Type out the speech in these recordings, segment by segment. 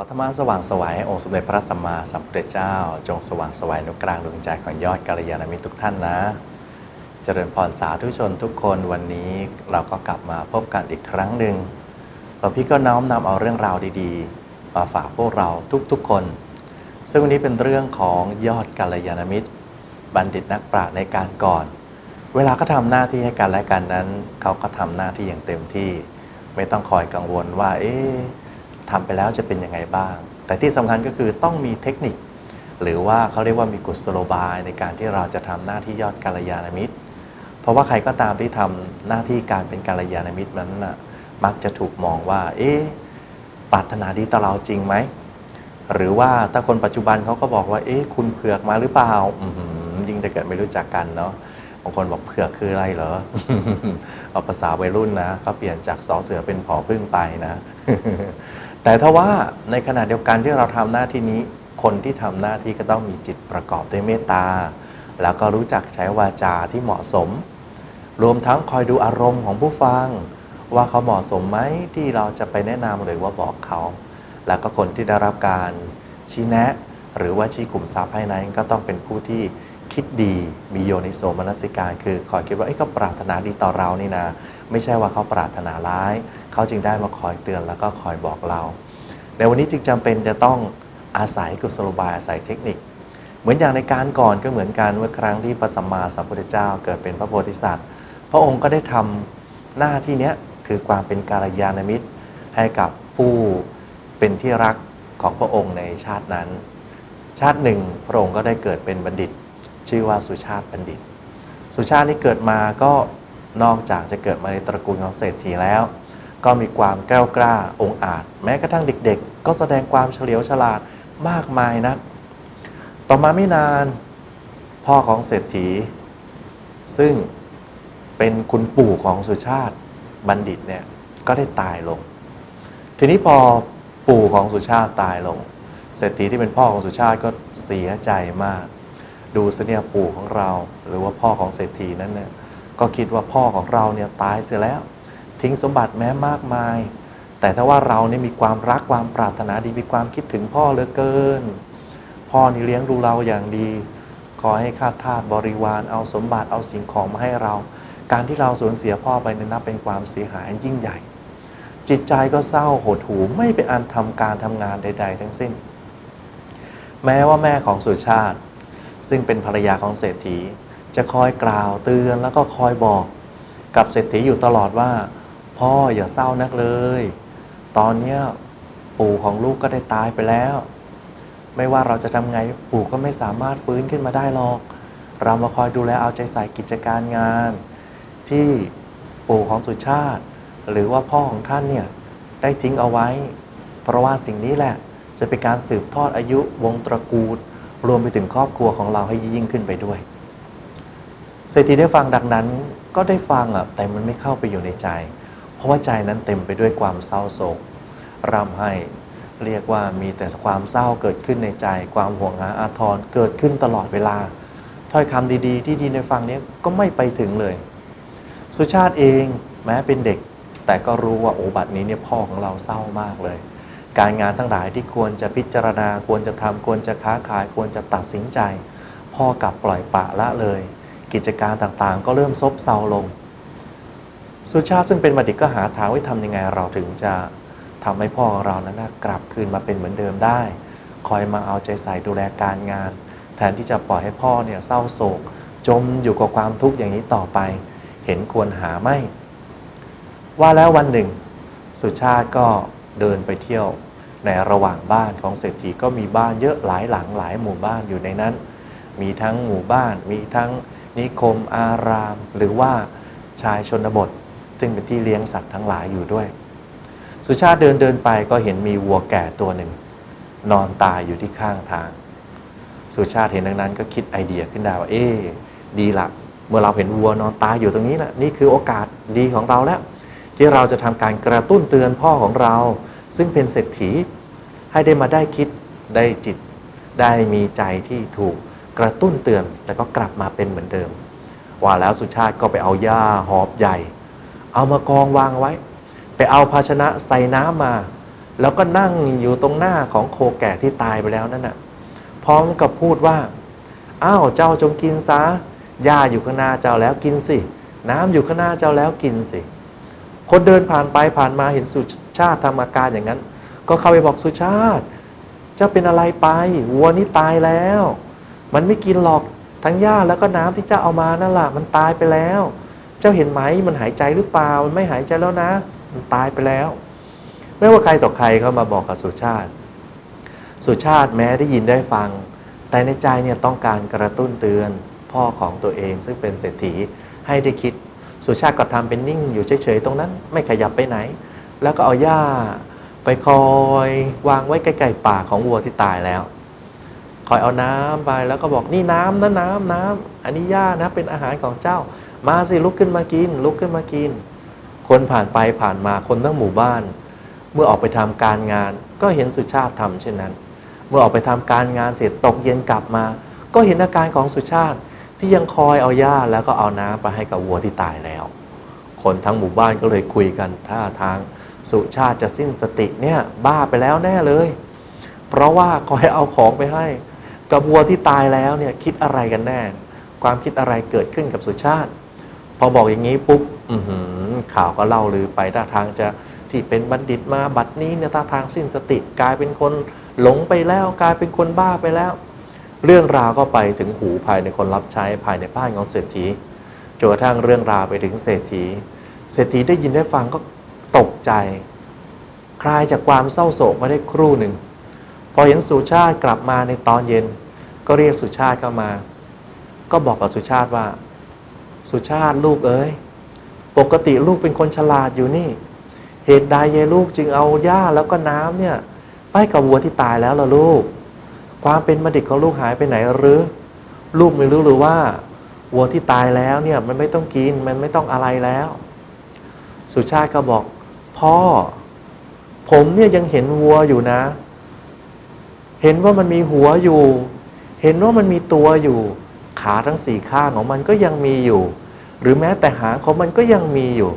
ขอธรรมะสว่างไสวัยองค์สมเด็จพระสัมมาสัมพุทธเจ้า จงสว่างไสวัยนุกลางดวงใจของยอดกัลยาณมิตรทุกท่านนะ เจริญพรสาธุชนทุกคนวันนี้เราก็กลับมาพบกันอีกครั้งหนึ่งหลวงพี่ก็น้อมนำเอาเรื่องราวดีๆ มาฝากพวกเราทุกๆคน ซึ่งวันนี้เป็นเรื่องของยอดกัลยาณมิตร บัณฑิตนักปราชญ์ในการก่อน เวลาก็ทำหน้าที่ให้กันและกันนั้น เขาก็ทำหน้าที่อย่างเต็มที่ ไม่ต้องคอยกังวลว่า เอ๊ะ ทำไปแล้วจะเป็นยังไงบ้าง แต่ที่สำคัญก็คือต้องมีเทคนิค หรือว่าเขาเรียกว่ามีกุศโลบายในการที่เราจะทำหน้าที่ยอดกัลยาณมิตร เพราะว่าใครก็ตามที่ทำหน้าที่การเป็นกัลยาณมิตรนั้นน่ะมักจะถูกมองว่า เอ๊ะปรารถนาดีต่อเราจริงไหมหรือว่าถ้าคนปัจจุบันเขาก็บอกว่า เอ๊ะคุณเผือกมาหรือเปล่าอยิ่งถ้าเกิดไม่รู้จักกันเนาะบางคนบอกเผือกคืออะไรเหรอเอาภาษาวัยรุ่นนะเขาเปลี่ยนจากสอเสือเป็นผอพึ่งไปนะ แต่ถ้าว่าในขณะเดียวกันที่เราทำหน้าที่นี้ คนที่ทำหน้าที่ก็ต้องมีจิตประกอบด้วยเมตตา แล้วก็รู้จักใช้วาจาที่เหมาะสม รวมทั้งคอยดูอารมณ์ของผู้ฟัง ว่าเขาเหมาะสมไหมที่เราจะไปแนะนำหรือว่าบอกเขา แล้วก็คนที่ได้รับการชี้แนะ หรือว่าชี้กลุ่มทรัพย์ให้นั้นก็ต้องเป็นผู้ที่ คิดดีมีโยนิโสมนสิการคือคอยคิดว่าเอ้ยเขาปรารถนาดีต่อเรานี่นะไม่ใช่ว่าเขาปรารถนาร้าย เขาจึงได้มาคอยเตือนแล้วก็คอยบอกเรา ในวันนี้จึงจำเป็นจะต้องอาศัยกุศโลบายอาศัยเทคนิค เหมือนอย่างในการก่อนก็เหมือนกันเมื่อครั้งที่พระสัมมาสัมพุทธเจ้าเกิดเป็นพระโพธิสัตว์ พระองค์ก็ได้ทำหน้าที่เนี้ยคือความเป็นกาลยาณมิตรให้กับผู้เป็นที่รักของพระองค์ในชาตินั้น ชาติหนึ่งพระองค์ก็ได้เกิดเป็นบัณฑิต ชื่อว่าสุชาติบัณฑิต สุชาตินี้เกิดมาก็นอกจากจะเกิดมาในตระกูลของเศรษฐีแล้ว ก็มีความแกล้วกล้าองอาจ แม้กระทั่งเด็กๆ ก็แสดงความเฉลียวฉลาดมากมายนะต่อมาไม่นานพ่อของเศรษฐี ซึ่งเป็นคุณปู่ของสุชาติบัณฑิตเนี่ยก็ได้ตายลง ทีนี้พอปู่ของสุชาติตายลง เศรษฐีที่เป็นพ่อของสุชาติก็เสียใจมาก ดูสิเนี่ยปู่ของเรา หรือว่าพ่อของเศรษฐีนั้นเนี่ยก็คิดว่าพ่อของเราเนี่ยตายเสียแล้ว ทิ้งสมบัติแม้มากมาย แต่ถ้าว่าเราเนี่ยมีความรักความปรารถนาดีมีความคิดถึงพ่อเหลือเกิน พ่อนี่เลี้ยงดูเราอย่างดี ขอให้ข้าทาสบริวารเอาสมบัติเอาสิ่งของมาให้เรา การที่เราสูญเสียพ่อไปนั้นนับเป็นความเสียหายยิ่งใหญ่ จิตใจก็เศร้าโหดหูไม่เป็นอันทำการทำงานใด ๆ ทั้งสิ้น แม้ว่าแม่ของสุชาติ ซึ่งเป็นภรรยาของเศรษฐี จะคอยกล่าวเตือนแล้วก็คอยบอกกับเศรษฐีอยู่ตลอดว่า พ่ออย่าเศร้านักเลย ตอนเนี้ยปู่ของลูกก็ได้ตายไปแล้ว ไม่ว่าเราจะทำไงปู่ก็ไม่สามารถฟื้นขึ้นมาได้หรอก เรามาคอยดูแลเอาใจใส่กิจการงาน ที่ปู่ของสุชาติ หรือว่าพ่อของท่านเนี่ยได้ทิ้งเอาไว้ เพราะว่าสิ่งนี้แหละจะเป็นการสืบทอดอายุวงตระกูล รวมไปถึงครอบครัวของเราให้ยิ่งขึ้นไปด้วย เศรษฐีได้ฟังดังนั้นก็ได้ฟังอะแต่มันไม่เข้าไปอยู่ในใจ เพราะว่าใจนั้นเต็มไปด้วยความเศร้าโศกร่ำไห้เรียกว่ามีแต่ความเศร้าเกิดขึ้นในใจ ความห่วงหาอาทรเกิดขึ้นตลอดเวลา ถ้อยคำดีๆ ที่ดีในฟังนี้ก็ไม่ไปถึงเลย สุชาติเองแม้เป็นเด็ก แต่ก็รู้ว่าโอบัตินี้เนี่ยพ่อของเราเศร้ามากเลย การงานทั้งหลายที่ควรจะพิจารณา ควรจะทำควรจะค้าขาย ควรจะตัดสินใจ พ่อกลับปล่อยปะละเลย กิจการต่างๆ ก็เริ่มซบเซาลง สุชาติซึ่งเป็นบัณฑิตก็หาทางว่าทำยังไงเราถึงจะทำให้พ่อของเรานั้นกลับคืนมาเป็นเหมือนเดิมได้ คอยมาเอาใจใส่ดูแลการงาน แทนที่จะปล่อยให้พ่อเนี่ยเศร้าโศก จมอยู่กับความทุกข์อย่างนี้ต่อไป เห็นควรหาไม่ ว่าแล้ววันหนึ่ง สุชาติก็เดินไปเที่ยว ในระหว่างบ้านของเศรษฐีก็มีบ้านเยอะหลายหลังหลายหมู่บ้านอยู่ในนั้น มีทั้งหมู่บ้าน มีทั้งนิคมอาราม หรือว่าชายชนบท ซึ่งเป็นที่เลี้ยงสัตว์ทั้งหลายอยู่ด้วย สุชาติเดินเดินไปก็เห็นมีวัวแก่ตัวหนึ่ง นอนตายอยู่ที่ข้างทาง สุชาติเห็นดังนั้นก็คิดไอเดียขึ้นได้ว่าเอ๊ดีละเมื่อเราเห็นวัวนอนตายอยู่ตรงนี้นะนี่คือโอกาสดีของเราแล้ว ที่เราจะทำการกระตุ้นเตือนพ่อของเรา ซึ่งเป็นเศรษฐีให้ได้มาได้คิดได้จิตได้มีใจที่ถูกกระตุ้นเตือนแล้วก็กลับมาเป็นเหมือนเดิม ว่าแล้วสุชาติก็ไปเอาหญ้าหอบใหญ่ เอามากองวางไว้ ไปเอาภาชนะใส่น้ำมา แล้วก็นั่งอยู่ตรงหน้าของโคแก่ที่ตายไปแล้วนั่นน่ะพร้อมกับพูดว่าอ้าวเจ้าจงกินซะหญ้าอยู่ข้างหน้าเจ้าแล้วกินสิ น้ำอยู่ข้างหน้าเจ้าแล้วกินสิ คนเดินผ่านไปผ่านมาเห็นสุ ชาติทำอาการอย่างนั้น ก็เข้าไปบอกสุชาติ เจ้าเป็นอะไรไปวัวนี่ตายแล้ว มันไม่กินหรอกทั้งหญ้าแล้วก็น้ำที่เจ้าเอามานั่นแหละมันตายไปแล้ว เจ้าเห็นไหมมันหายใจหรือเปล่ามันไม่หายใจแล้วนะ มันตายไปแล้ว ไม่ว่าใครต่อใครเขามาบอกกับสุชาติ สุชาติแม้ได้ยินได้ฟัง แต่ในใจเนี่ยต้องการกระตุ้นเตือนพ่อของตัวเองซึ่งเป็นเศรษฐีให้ได้คิด สุชาติก็ทำเป็นนิ่งอยู่เฉยๆตรงนั้น ไม่ขยับไปไหน แล้วก็เอาหญ้าไปคอยวางไว้ใกล้ๆปากของวัวที่ตายแล้ว คอยเอาน้ำไปแล้วก็บอกนี่น้ำนะน้ำน้ำอันนี้หญ้านะเป็นอาหารของเจ้า มาสิลุกขึ้นมากิน ลุกขึ้นมากิน คนผ่านไปผ่านมาคนทั้งหมู่บ้าน เมื่อออกไปทำการงาน ก็เห็นสุชาติทำเช่นนั้น เมื่อออกไปทำการงานเสร็จตกเย็นกลับมา ก็เห็นอาการของสุชาติที่ยังคอยเอาหญ้าแล้วก็เอาน้ำไปให้กับวัวที่ตายแล้ว คนทั้งหมู่บ้านก็เลยคุยกันท่าทาง สุชาติจะสิ้นสติเนี่ยบ้าไปแล้วแน่เลย เพราะว่าคอยเอาของไปให้กับวัวที่ตายแล้วเนี่ยคิดอะไรกันแน่ ความคิดอะไรเกิดขึ้นกับสุชาติ พอบอกอย่างนี้ปุ๊บข่าวก็เล่าลือไปท่าทางจะที่เป็นบัณฑิตมาบัดนี้เนี่ยท่าทางสิ้นสติกลายเป็นคนหลงไปแล้ว กลายเป็นคนบ้าไปแล้ว เรื่องราวก็ไปถึงหูภายในคนรับใช้ภายในบ้านของเศรษฐีจนกระทั่งเรื่องราวไปถึงเศรษฐี เศรษฐีได้ยินได้ฟังก็ ตกใจ คลายจากความเศร้าโศกมาได้ครู่หนึ่ง พอเห็นสุชาติกลับมาในตอนเย็น ก็เรียกสุชาติเข้ามา ก็บอกกับสุชาติว่า สุชาติลูกเอ้ย ปกติลูกเป็นคนฉลาดอยู่นี่ เหตุใดยายลูกจึงเอาหญ้าแล้วก็น้ำเนี่ย ไปกับวัวที่ตายแล้วล่ะลูก ความเป็นบัณฑิตของลูกหายไปไหนหรือ ลูกไม่รู้หรือว่าวัวที่ตายแล้วเนี่ยมันไม่ต้องกินมันไม่ต้องอะไรแล้ว สุชาติก็บอก พ่อ ผมเนี่ยยังเห็นวัวอยู่นะ เห็นว่ามันมีหัวอยู่ เห็นว่ามันมีตัวอยู่ ขาทั้งสี่ข้างของมันก็ยังมีอยู่ หรือแม้แต่หางของมันก็ยังมีอยู่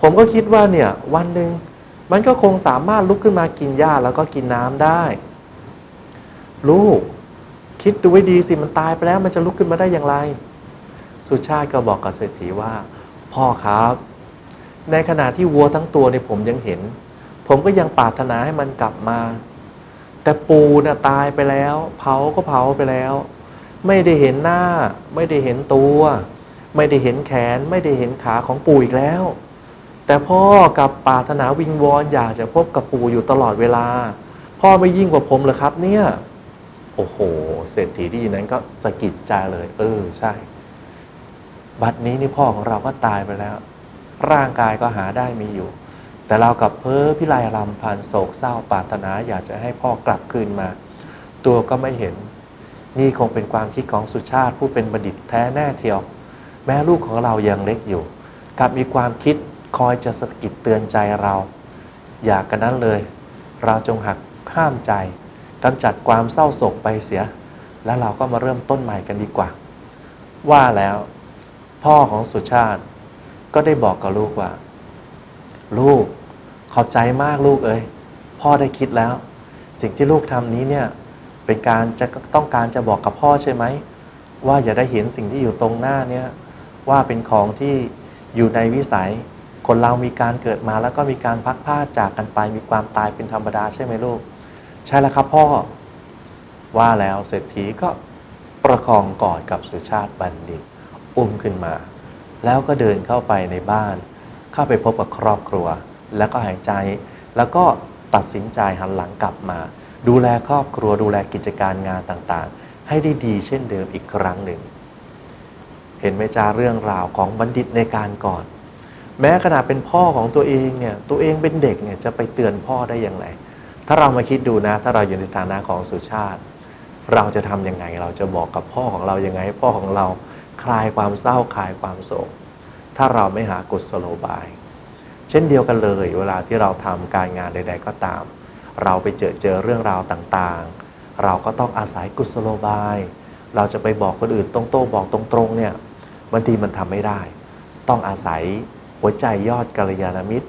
ผมก็คิดว่าเนี่ย วันหนึ่งมันก็คงสามารถลุกขึ้นมากินหญ้าแล้วก็กินน้ำได้ ลูก คิดดูไว้ดีสิมันตายไปแล้ว มันจะลุกขึ้นมาได้อย่างไร สุชาติก็บอกกับเศรษฐีว่า พ่อครับ ในขณะที่วัวทั้งตัวในผมยังเห็น ผมก็ยังปรารถนาให้มันกลับมา แต่ปูน่ะตายไปแล้ว เผาก็เผาไปแล้ว ไม่ได้เห็นหน้า ไม่ได้เห็นตัว ไม่ได้เห็นแขน ไม่ได้เห็นขาของปูอีกแล้ว แต่พ่อกับปรารถนาวิงวอนอยากจะพบกับปูอยู่ตลอดเวลา พ่อไม่ยิ่งกว่าผมเลยครับ เนี่ยโอ้โห เศรษฐีที่ยินนั้นก็สะกิดใจเลย เออ ใช่ บัดนี้นี่พ่อของเราก็ตายไปแล้ว ร่างกายก็หาได้มีอยู่ แต่เรากับเพ้อพิไลรำพันโศกเศร้าปรารถนาอยากจะให้พ่อกลับคืนมา ตัวก็ไม่เห็น นี่คงเป็นความคิดของสุชาติผู้เป็นบัณฑิตแท้แน่เทียว แม้ลูกของเรายังเล็กอยู่กลับมีความคิดคอยจะสะกิดเตือนใจเรา อยากกันนั้นเลย เราจงหักข้ามใจกำจัดความเศร้าโศกไปเสีย แล้วเราก็มาเริ่มต้นใหม่กันดีกว่า ว่าแล้ว พ่อของสุชาติ ก็ได้บอกกับลูกว่า ลูกขอบใจมากลูกเอ้ยพ่อได้คิดแล้ว สิ่งที่ลูกทำนี้เนี่ยเป็นการจะต้องการจะบอกกับพ่อใช่ไหมว่าอย่าได้เห็นสิ่งที่อยู่ตรงหน้าเนี่ยว่าเป็นของที่อยู่ในวิสัย คนเรามีการเกิดมาแล้วก็มีการพักผ้าจากกันไปมีความตายเป็นธรรมดาใช่ไหมลูก ใช่แล้วครับพ่อว่าแล้วเศรษฐีก็ประคองกอดกับสุชาติบัณฑิต อุ้มขึ้นมา แล้วก็เดินเข้าไปในบ้าน เข้าไปพบกับครอบครัว แล้วก็หายใจ แล้วก็ตัดสินใจหันหลังกลับมา ดูแลครอบครัวดูแลกิจการงานต่างๆ ให้ได้ดีเช่นเดิมอีกครั้งหนึ่ง เห็นไหมจ้าเรื่องราวของบัณฑิตในการก่อน แม้ขนาดเป็นพ่อของตัวเองเนี่ยตัวเองเป็นเด็กเนี่ยจะไปเตือนพ่อได้อย่างไรถ้าเรามาคิดดูนะ ถ้าเราอยู่ในฐานะของสุชาติ เราจะทำยังไงเราจะบอกกับพ่อของเรายังไง พ่อของเรา คลายความเศร้าคลายความโศก ถ้าเราไม่หากุศโลบาย เช่นเดียวกันเลย เวลาที่เราทำการงานใด ๆ ก็ตาม เราไปเจอเจอเรื่องราวต่างๆ เราก็ต้องอาศัยกุศโลบาย เราจะไปบอกคนอื่นตรงๆบอกตรงๆเนี่ยบางทีมันทำไม่ได้ ต้องอาศัยหัวใจยอดกัลยาณมิตร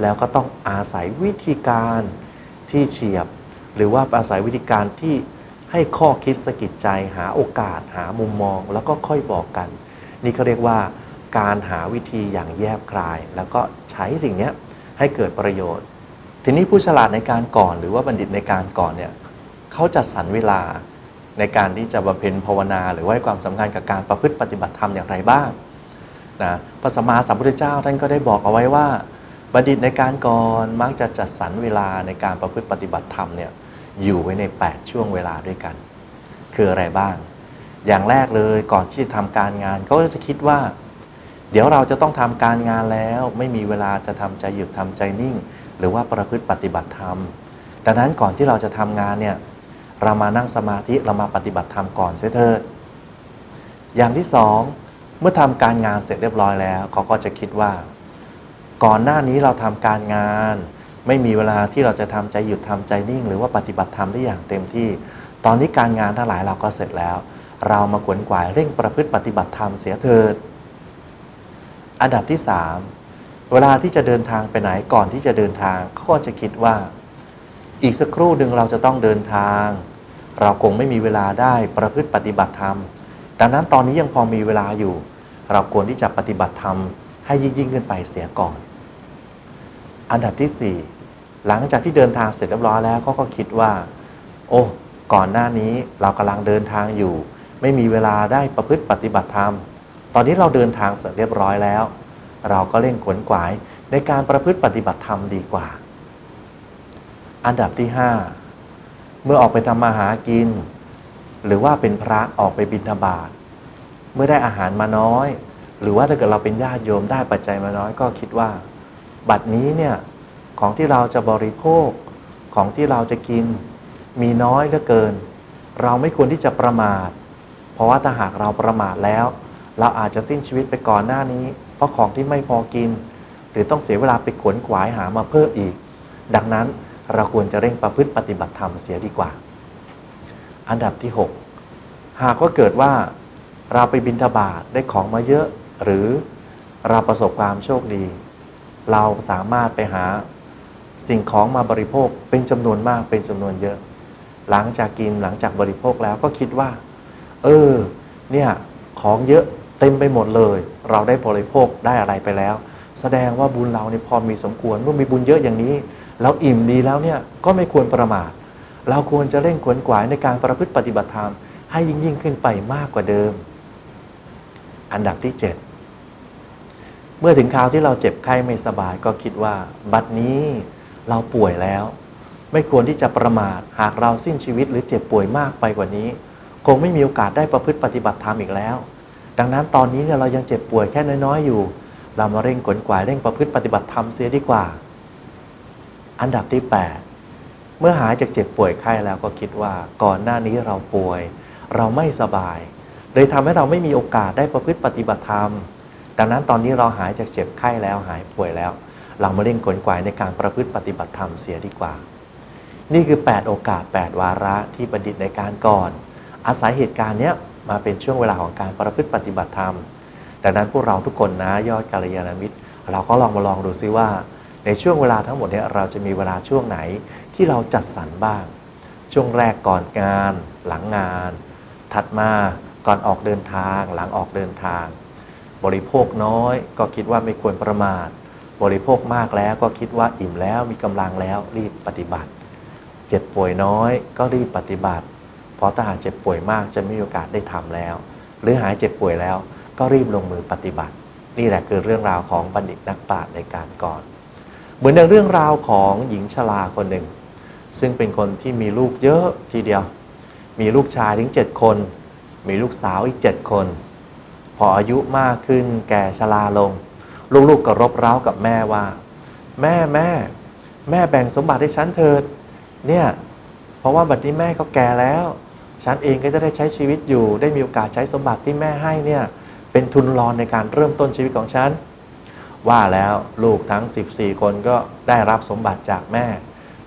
แล้วก็ต้องอาศัยวิธีการที่เฉียบ หรือว่าอาศัยวิธีการที่ ให้ข้อคิดสะกิดใจหาโอกาสหามุมมอง แล้วก็ค่อยบอกกัน นี่เขาเรียกว่าการหาวิธีอย่างแยบคลาย แล้วก็ใช้สิ่งนี้ให้เกิดประโยชน์ ทีนี้ผู้ฉลาดในการก่อน หรือว่าบัณฑิตในการก่อนเนี่ยเขาจะสรรเวลาในการที่จะบำเพ็ญภาวนา หรือว่าให้ความสำคัญกับการประพฤติปฏิบัติธรรมอย่างไรบ้างนะพระสัมมาสัมพุทธเจ้าท่านก็ได้บอกเอาไว้ว่า บัณฑิตในการก่อนมักจะจัดสรรเวลาในการประพฤติปฏิบัติธรรมเนี่ย อยู่ไว้ใน 8 ช่วงเวลาด้วยกัน คืออะไรบ้าง อย่างแรกเลยก่อนที่จะทำการงานเขาก็จะคิดว่า เดี๋ยวเราจะต้องทำการงานแล้ว ไม่มีเวลาจะทำใจหยุดทำใจนิ่ง หรือว่าประพฤติปฏิบัติธรรมดังนั้นก่อนที่เราจะทำงานเนี่ยเรามานั่งสมาธิเรามาปฏิบัติธรรมก่อนเสียเถิดอย่างที่สองเมื่อทำการงานเสร็จเรียบร้อยแล้วเขาก็จะคิดว่า ก่อนหน้านี้เราทำการงาน ไม่มีเวลาที่เราจะทำใจหยุดทำใจนิ่ง หรือว่าปฏิบัติธรรมได้อย่างเต็มที่ ตอนนี้การงานทั้งหลายเราก็เสร็จแล้ว เรามาขวนขวายเร่งประพฤติปฏิบัติธรรมเสียเถิด อันดับที่สามเวลาที่จะเดินทางไปไหนก่อนที่จะเดินทางเขาก็จะคิดว่า อีกสักครู่หนึ่งเราจะต้องเดินทาง เราคงไม่มีเวลาได้ประพฤติปฏิบัติธรรม ดังนั้นตอนนี้ยังพอมีเวลาอยู่ เราควรที่จะปฏิบัติธรรมให้ยิ่งยิ่งขึ้นไปเสียก่อน อันดับที่สี่ หลังจากที่เดินทางเสร็จเรียบร้อยแล้วเขาก็คิดว่า โอ้ก่อนหน้านี้เรากำลังเดินทางอยู่ ไม่มีเวลาได้ประพฤติปฏิบัติธรรม ตอนนี้เราเดินทางเสร็จเรียบร้อยแล้ว เราก็เร่งขวนขวายในการประพฤติปฏิบัติธรรมดีกว่า อันดับที่ห้าเมื่อออกไปทำมาหากิน หรือว่าเป็นพระออกไปบิณฑบาตเมื่อได้อาหารมาน้อย หรือว่าถ้าเกิดเราเป็นญาติโยมได้ปัจจัยมาน้อยก็คิดว่า บัดนี้เนี่ย ของที่เราจะบริโภค ของที่เราจะกิน มีน้อยเหลือเกิน เราไม่ควรที่จะประมาท เพราะว่าถ้าหากเราประมาทแล้ว เราอาจจะสิ้นชีวิตไปก่อนหน้านี้ เพราะของที่ไม่พอกิน หรือต้องเสียเวลาไปขวนขวายหามาเพิ่มอีก ดังนั้นเราควรจะเร่งประพฤติปฏิบัติธรรมเสียดีกว่า อันดับที่ 6 หากว่าเกิดว่าเราไปบินทบาทได้ของมาเยอะ หรือเราประสบความโชคดี เราสามารถไปหา สิ่งของมาบริโภคเป็นจำนวนมากเป็นจำนวนเยอะ หลังจากกินหลังจากบริโภคแล้วก็คิดว่า เออ เนี่ยของเยอะเต็มไปหมดเลย เราได้บริโภคได้อะไรไปแล้ว แสดงว่าบุญเราเนี่ยพอมีสมควรเมื่อมีบุญเยอะอย่างนี้เราอิ่มดีแล้วเนี่ยก็ไม่ควรประมาท เราควรจะเร่งขวนขวายในการประพฤติปฏิบัติธรรมให้ยิ่งยิ่งขึ้นไปมากกว่าเดิม อันดับที่ 7 เมื่อถึงคราวที่เราเจ็บไข้ไม่สบายก็คิดว่า บัดนี้ เราป่วยแล้ว ไม่ควรที่จะประมาทหากเราสิ้นชีวิตหรือเจ็บป่วยมากไปกว่านี้ คงไม่มีโอกาสได้ประพฤติปฏิบัติธรรมอีกแล้ว ดังนั้นตอนนี้เนี่ยเรายังเจ็บป่วยแค่น้อยๆอยู่ เรามาเร่งขวนขวายเร่งประพฤติปฏิบัติธรรมเสียดีกว่า อันดับที่ 8 เมื่อหายจากเจ็บป่วยไข้แล้วก็คิดว่าก่อนหน้านี้เราป่วย เราไม่สบายเลยทำให้เราไม่มีโอกาสได้ประพฤติปฏิบัติธรรม ดังนั้นตอนนี้เราหายจากเจ็บไข้แล้วหายป่วยแล้ว เรามาเร่งขนขวายในการประพฤติปฏิบัติธรรมเสียดีกว่า นี่คือ 8 โอกาส 8 วาระที่บัณฑิตในการก่อน อาศัยเหตุการณ์เนี้ยมาเป็นช่วงเวลาของการประพฤติปฏิบัติธรรมดังนั้นพวกเราทุกคนนะยอดกาลยานามิตร เราก็ลองมาลองดูซิว่าในช่วงเวลาทั้งหมดเนี้เราจะมีเวลาช่วงไหนที่เราจัดสรรบ้าง ช่วงแรกก่อนงาน หลังงาน ถัดมาก่อนออกเดินทาง หลังออกเดินทาง บริโภคน้อยก็คิดว่าไม่ควรประมาท บริโภคมากแล้วก็คิดว่าอิ่มแล้วมีกำลังแล้วรีบปฏิบัติ เจ็บป่วยน้อยก็รีบปฏิบัติ เพราะถ้าหากเจ็บป่วยมากจะไม่มีโอกาสได้ทำแล้ว หรือหายเจ็บป่วยแล้วก็รีบลงมือปฏิบัติ นี่แหละคือเรื่องราวของบัณฑิตนักปราชญ์ในการก่อน เหมือนในเรื่องราวของหญิงชราคนหนึ่ง ซึ่งเป็นคนที่มีลูกเยอะทีเดียว มีลูกชายถึงเจ็ดคน มีลูกสาวอีกเจ็ดคน พออายุมากขึ้นแก่ชราลง ลูกๆก็รบเร้ากับแม่ว่า แม่แม่ แม่แบ่งสมบัติให้ฉันเถิด เนี่ยเพราะว่าบัดนี้แม่ก็แก่แล้ว ฉันเองก็จะได้ใช้ชีวิตอยู่ ได้มีโอกาสใช้สมบัติที่แม่ให้เนี่ยเป็นทุนรอนในการเริ่มต้นชีวิตของฉัน ว่าแล้วลูกทั้ง 14 คนก็ได้รับสมบัติจากแม่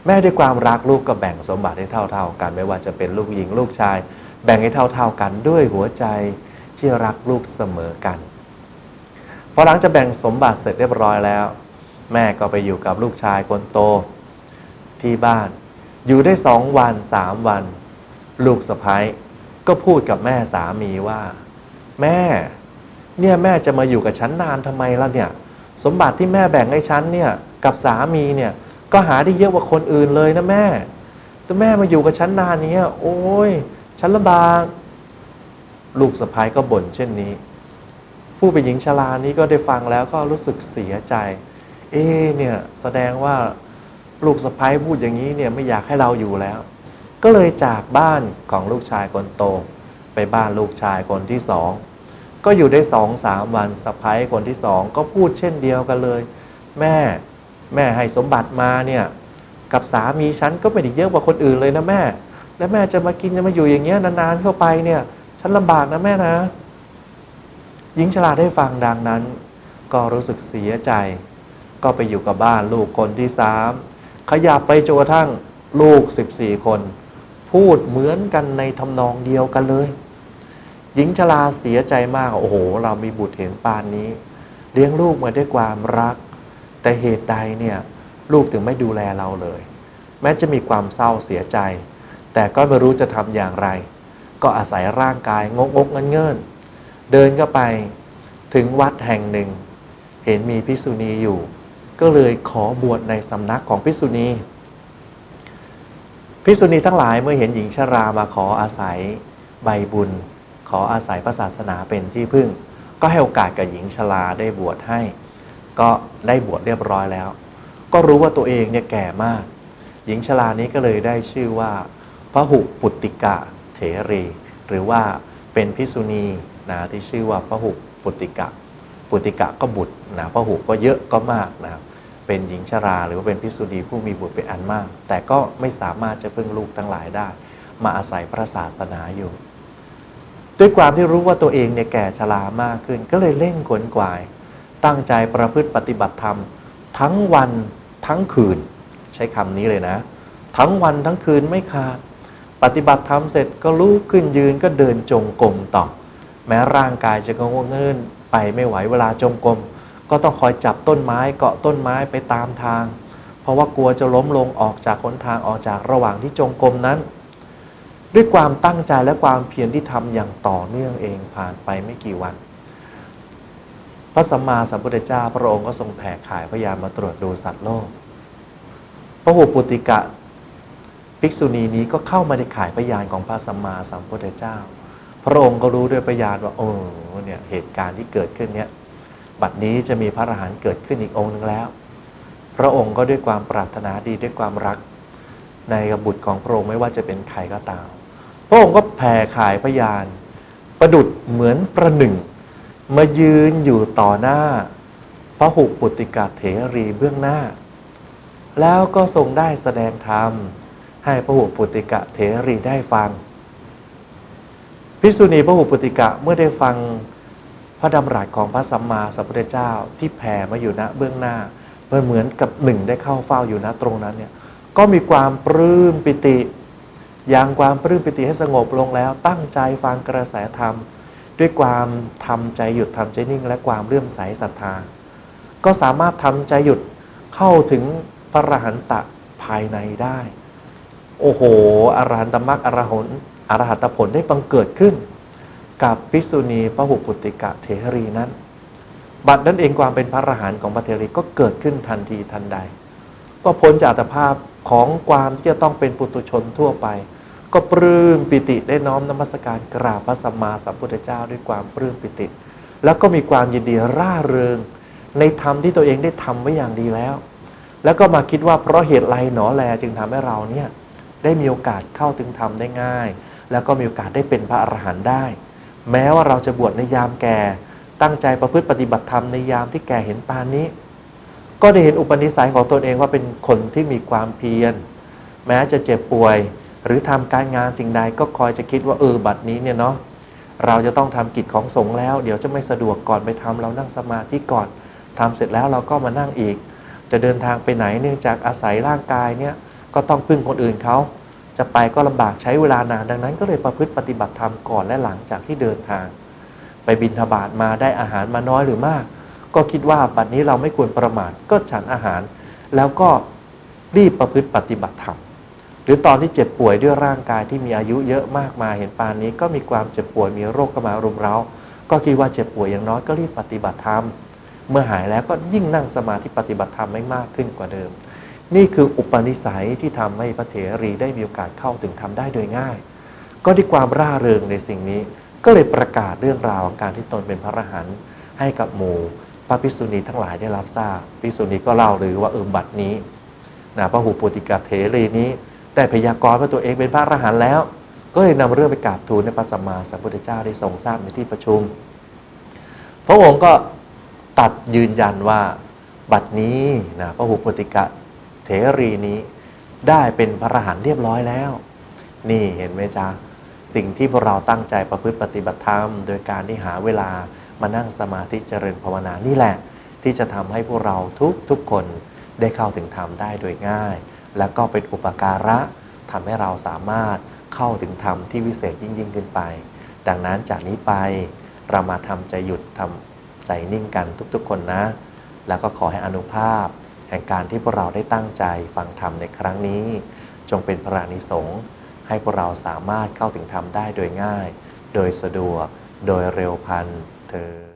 แม่ด้วยความรักลูกก็แบ่งสมบัติให้เท่า ๆ กันไม่ว่าจะเป็นลูกหญิงลูกชาย แบ่งให้เท่า ๆกันด้วยหัวใจที่รักลูกเสมอกัน พอหลังจากแบ่งสมบัติเสร็จเรียบร้อยแล้ว แม่ก็ไปอยู่กับลูกชายคนโต ที่บ้าน อยู่ได้สองวันสามวัน ลูกสะพ้ายก็พูดกับแม่สามีว่า แม่ เนี่ยแม่จะมาอยู่กับฉันนานทำไมล่ะเนี่ย สมบัติที่แม่แบ่งให้ฉันเนี่ยกับสามีเนี่ยก็หาได้เยอะกว่าคนอื่นเลยนะแม่ แต่แม่มาอยู่กับฉันนานนี้โอ้ยฉันลำบาก ลูกสะพ้ายก็บ่นเช่นนี้ ผู้เป็นหญิงชรานี้ก็ได้ฟังแล้วก็รู้สึกเสียใจ เอ๊เนี่ยแสดงว่าลูกสะพ้ายพูดอย่างนี้เนี่ยไม่อยากให้เราอยู่แล้ว ก็เลยจากบ้านของลูกชายคนโต ไปบ้านลูกชายคนที่สองก็อยู่ได้สองสามวันสะพ้ายคนที่สองก็พูดเช่นเดียวกันเลย แม่แม่ให้สมบัติมาเนี่ยกับสามีฉันก็ไม่ได้เยอะกว่าคนอื่นเลยนะแม่ แล้วแม่จะมากินจะมาอยู่อย่างเงี้ยนานๆเข้าไปเนี่ย ฉันลำบากนะแม่นะ หญิงชราได้ฟังดังนั้น ก็รู้สึกเสียใจ ก็ไปอยู่กับบ้านลูกคนที่สามขยับไปจนกระทั่งลูก 14 คน พูดเหมือนกันในทำนองเดียวกันเลย หญิงชราเสียใจมาก โอ้โห เรามีบุตรเห็นปานนี้ เลี้ยงลูกมาด้วยความรัก แต่เหตุใดเนี่ยลูกถึงไม่ดูแลเราเลย แม้จะมีความเศร้าเสียใจ แต่ก็ไม่รู้จะทำอย่างไร ก็อาศัยร่างกายงกงกเงินเงิน เดินก็ไปถึงวัดแห่งหนึ่ง เห็นมีภิษุณีอยู่ ก็เลยขอบวชในสำนักของภิษุณีภิษุณีทั้งหลายเมื่อเห็นหญิงชรามาขออาศัยใบบุญ ขออาศัยพระศาสนาเป็นที่พึ่ง ก็ให้โอกาสกับหญิงชราได้บวชให้ ก็ได้บวชเรียบร้อยแล้ว ก็รู้ว่าตัวเองเนี่ยแก่มาก หญิงชรานี้ก็เลยได้ชื่อว่าพระหุปุตติกะเถรี หรือว่าเป็นภิษุณี นะที่ชื่อว่าพระหุปุติกะ ปุติกะก็บุตรนะพระหุก็เยอะก็มากนะครับเป็นหญิงชราหรือว่าเป็นภิกษุณีผู้มีบุตรเป็นอันมาก แต่ก็ไม่สามารถจะพึ่งลูกทั้งหลายได้ มาอาศัยพระศาสนาอยู่ ด้วยความที่รู้ว่าตัวเองเนี่ยแก่ชรามากขึ้น ก็เลยเร่งขวนขวาย ตั้งใจประพฤติปฏิบัติธรรม ทั้งวันทั้งคืน ใช้คำนี้เลยนะ ทั้งวันทั้งคืนไม่ขาดปฏิบัติธรรมเสร็จก็ลุกขึ้นยืนก็เดินจงกรมต่อ แม้ร่างกายจะงงเงินไปไม่ไหวเวลาจงกรมก็ต้องคอยจับต้นไม้เกาะต้นไม้ไปตามทาง เพราะว่ากลัวจะล้มลงออกจากหนทางออกจากระหว่างที่จงกรมนั้น ด้วยความตั้งใจและความเพียรที่ทำอย่างต่อเนื่องเองผ่านไปไม่กี่วัน พระสัมมาสัมพุทธเจ้าพระองค์ก็ทรงแผ่ขายพยานมาตรวจดูสัตว์โลกพระหุปุติกะ ภิกษุณีนี้ก็เข้ามาในข่ายพยานของพระสัมมาสัมพุทธเจ้า ระองค์ก็รู้ด้วยพยานว่าโอ้เนี่ยเหตุการณ์ที่เกิดขึ้นเนี่ยบัดนี้จะมีพระอรหันต์เกิดขึ้นอีกองค์หนึ่งแล้ว พระองค์ก็ด้วยความปรารถนาดีด้วยความรัก ในกับบุตรของพระองค์ไม่ว่าจะเป็นใครก็ตาม พระองค์ก็แผ่ขายพยาน ประดุดเหมือนประหนึ่ง มายืนอยู่ต่อหน้า พระหุปุติกาเถรีเบื้องหน้า แล้วก็ทรงได้แสดงธรรมให้พระหุปุติกะเถรีได้ฟัง ภิกษุณีพระหุปติกะเมื่อได้ฟังพระดำรัสของพระสัมมาสัมพุทธเจ้าที่แผ่มาอยู่ณเบื้องหน้ามื่อเหมือนกับหนึ่งได้เข้าเฝ้าอยู่ณตรงนั้นเนี่ยก็มีความปลื้มปิติอยังความปลื้มปิติให้สงบลงแล้ว ตั้งใจฟังกระแสธรรม ด้วยความทำใจหยุดทำใจนิ่ง และความเลื่อมใสศรัทธา ก็สามารถทำใจหยุดเข้าถึงพระรหันตะภายในได้ โอ้โหอรหันตมรรคอรหันต์ อรหัตผลได้บังเกิดขึ้น กับภิกษุณีพระหุปุติกะเถรีนั้น บัดนั้นเองความเป็นพระอรหันต์ของพระเถรีก็เกิดขึ้นทันทีทันใด ก็พ้นจากอัตภาพของความที่จะต้องเป็นปุตุชนทั่วไป ก็ปลื้มปิติได้น้อมนมัสการกราบพระสัมมาสัมพุทธเจ้าด้วยความปลื้มปิติ แล้วก็มีความยินดีร่าเริง ในธรรมที่ตัวเองได้ทำไว้อย่างดีแล้ว แล้วก็มาคิดว่าเพราะเหตุไรหนอแลจึงทำให้เราเนี่ยได้มีโอกาสเข้าถึงธรรมได้ง่าย แล้วก็มีโอกาสได้เป็นพระอรหันต์ได้ แม้ว่าเราจะบวชในยามแก่ ตั้งใจประพฤติปฏิบัติธรรมในยามที่แก่เห็นปานนี้ ก็ได้เห็นอุปนิสัยของตนเองว่าเป็นคนที่มีความเพียร แม้จะเจ็บป่วย หรือทำการงานสิ่งใดก็คอยจะคิดว่าเออบัดนี้เนี่ยเนาะเราจะต้องทำกิจของสงฆ์แล้ว เดี๋ยวจะไม่สะดวกก่อนไปทำเรานั่งสมาธิก่อนทำเสร็จแล้วเราก็มานั่งอีก จะเดินทางไปไหนเนื่องจากอาศัยร่างกายเนี่ยก็ต้องพึ่งคนอื่นเขา จะไปก็ลำบากใช้เวลานานดังนั้น ก็เลยประพฤติปฏิบัติธรรมก่อนและหลังจากที่เดินทาง ไปบินทบาทมาได้อาหารมาน้อยหรือมาก ก็คิดว่าบัดนี้เราไม่ควรประมาทก็ฉันอาหาร แล้วก็รีบประพฤติปฏิบัติธรรมหรือตอนที่เจ็บป่วยด้วยร่างกายที่มีอายุเยอะมากมายเห็นปานนี้ก็มีความเจ็บป่วยมีโรคเข้ามารุมเร้า ก็คิดว่าเจ็บป่วยอย่างน้อยก็รีบปฏิบัติธรรมเมื่อหายแล้วก็ยิ่งนั่งสมาธิปฏิบัติธรรมไม่มากขึ้นกว่าเดิม นี่คืออุปนิสัยที่ทำให้พระเถรีได้มีโอกาสเข้าถึงธรรมได้โดยง่าย ก็ด้วยความร่าเริงในสิ่งนี้ ก็เลยประกาศเรื่องราวของการที่ตนเป็นพระอรหันต์ให้กับหมู่พระภิกษุณีทั้งหลายได้รับทราบภิกษุณีก็เล่าหรือว่าเออบัดนี้นะพระหูปุติกาเถรีนี้ได้พยากรณ์ว่าตัวเองเป็นพระอรหันต์แล้ว ก็เลยนำเรื่องไปกราบทูลในพระสัมมาสัมพุทธเจ้าได้ทรงทราบในที่ประชุม พระองค์ก็ตัดยืนยันว่าบัดนี้นะพระหูปุติกะเถ รีนี้ได้เป็นพระอรหันต์เรียบร้อยแล้ว นี่เห็นไหมจ๊ะ สิ่งที่พวกเราตั้งใจประพฤติปฏิบัติธรรม โดยการที่หาเวลามานั่งสมาธิเจริญภาวนานี่แหละ ที่จะทำให้พวกเราทุกทุกคนได้เข้าถึงธรรมได้โดยง่าย และก็เป็นอุปการะทำให้เราสามารถเข้าถึงธรรมที่วิเศษยิ่งยิ่งขึ้นไป ดังนั้นจากนี้ไปเรามาทำใจหยุดทำใจนิ่งกันทุกๆคนนะ แล้วก็ขอให้อนุภาพ แห่งการที่พวกเราได้ตั้งใจฟังธรรมในครั้งนี้ จงเป็นพระานิสงฆ์ให้พวกเราสามารถเข้าถึงธรรมได้โดยง่าย โดยสะดวก โดยเร็วพันเธอ